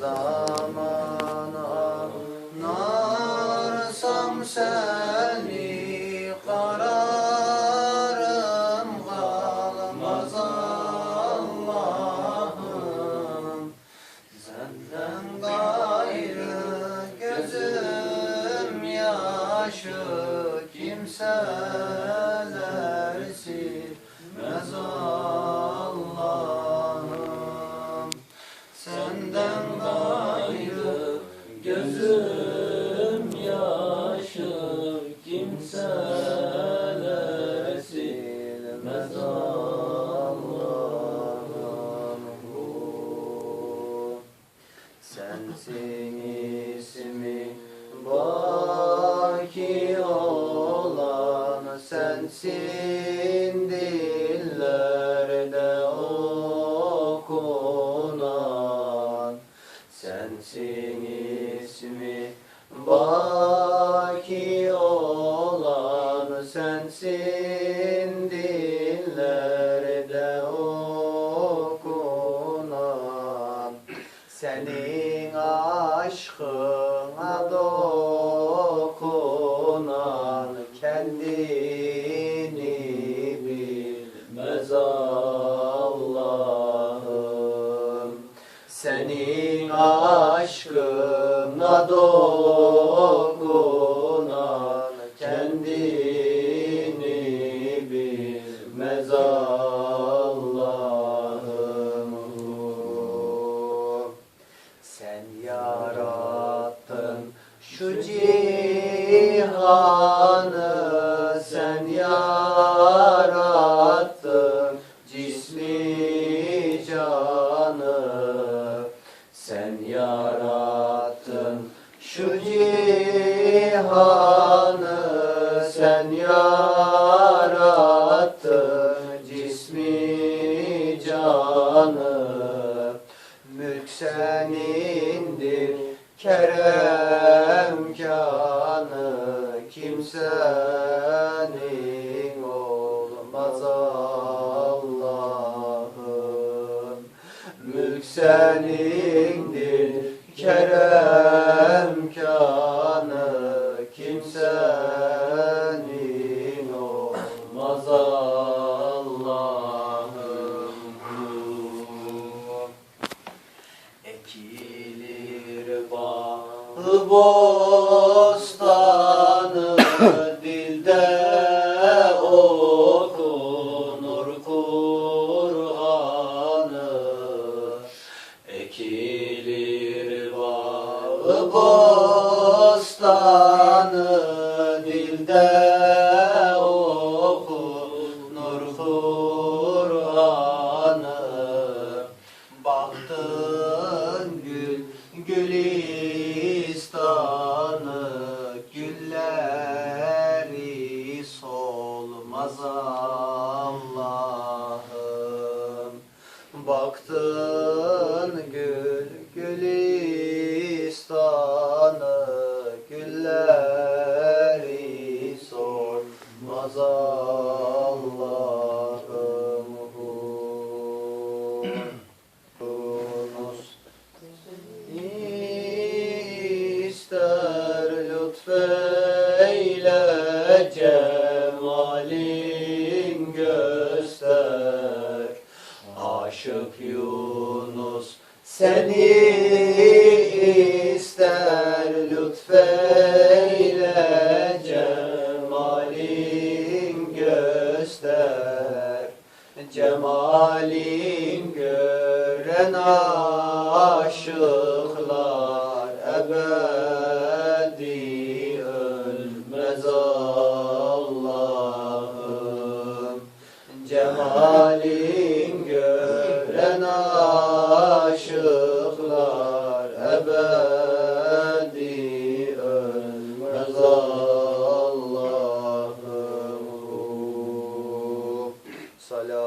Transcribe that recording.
zaman anarsam seni kararım kalmaz Allah'ım. Senden gözüm yaşı kimseler Sensin ismi baki olan sensin senin aşkına dokunan kendini bilmez Allah'ım. Senin aşkına dokunan cihanı sen yarattın. Cismi canı sen yarattın. Şu cihanı kimsenin olmaz Allah'ım. Mülk senindir kerem kanı kimsenin olmaz Allah'ım? Ekilir bağı bostanı bostanı dilde okunur Kur'an'ı Baktın gül gülistanı Gülleri solmaz Allah'ım lütfeyle cemalin göster. Aşık Yunus seni ister lütfeyle cemalin göster. Cemalin gören aşıklar Allah'ım